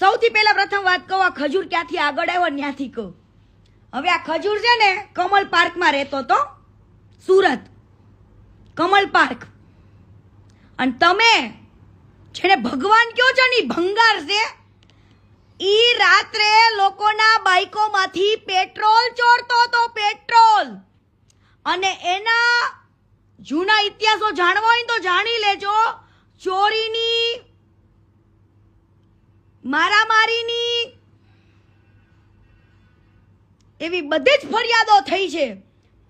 સૌથી પહેલા પ્રથમ વાત કહું, આ ખજૂર ક્યાંથી આગળ આવ્યો ત્યાંથી કહું. હવે આ ખજૂર છે ને કમલ પાર્કમાં રહેતો તો સુરત. કમલ પાર્ક. અને તમે જેને ભગવાન કયો છો ને ભંગાર છે, ઈ રાત્રે લોકોના બાઈકોમાંથી પેટ્રોલ ચોરતો તો પેટ્રોલ. અને એના જૂના ઇતિહાસો જાણવા હોય તો જાણી લેજો, ચોરીની મારામારીની એવી બધી જ ફરિયાદો થઈ છે.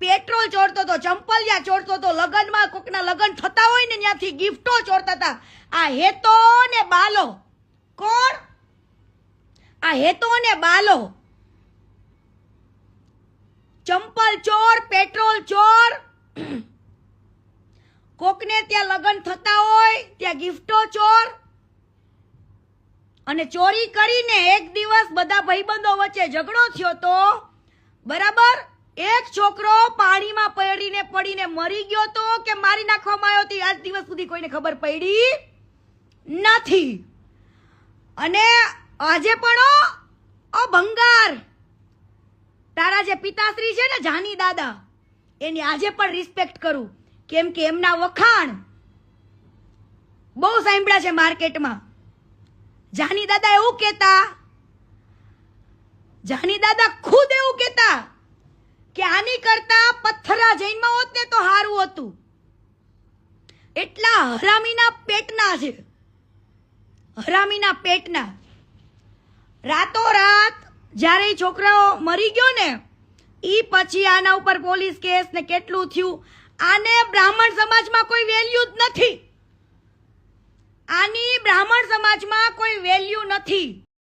પેટ્રોલ ચોરતો તો, ચંપલિયા ચોરતો તો, લગ્નમાં કોકના લગ્ન થતા હોય ને ત્યાંથી ગિફ્ટો ચોરતા હતા આ હેતો ને બાલો. કોણ? આ હેતો ને બાલો. ચંપલ ચોર, પેટ્રોલ ચોર, કોકને ત્યાં લગ્ન થતા હોય, ત્યાં ગિફ્ટો ચોર અને ચોરી કરીને એક દિવસ બધા ભાઈબંધો વચ્ચે ઝઘડો થયો તો? બરાબર? એક છોકરો પાણીમાં પડીને પડીને મરી ગયો તો કે મારી નાખવામાં આવ્યો તો આજ દિવસ સુધી કોઈને ખબર પડી નથી. અને આજે પણ ઓ ભંગાર. તારા જે પિતાશ્રી છે ને જાની દાદા, એની આજે પણ રિસ્પેક્ટ કરું. કેમ કે એમના વખાણ બહુ સાંભળ્યા છે માર્કેટમાં. જાની દાદા એવું કહેતા, જાની દાદા ખુદ એવું કહેતા કે આની કરતા પથ્થરા જૈનમાં હોત ને તો સારું હતું. એટલા હરામીના પેટના છે. હરામીના પેટના. રાતોરાત જ્યારે એ છોકરાઓ મરી ગયો ને એ પછી આના ઉપર પોલીસ કેસ ને કેટલું થયું, આને બ્રાહ્મણ સમાજમાં કોઈ વેલ્યુ જ નથી. સમાજમાં કોઈ વેલ્યુ નથી.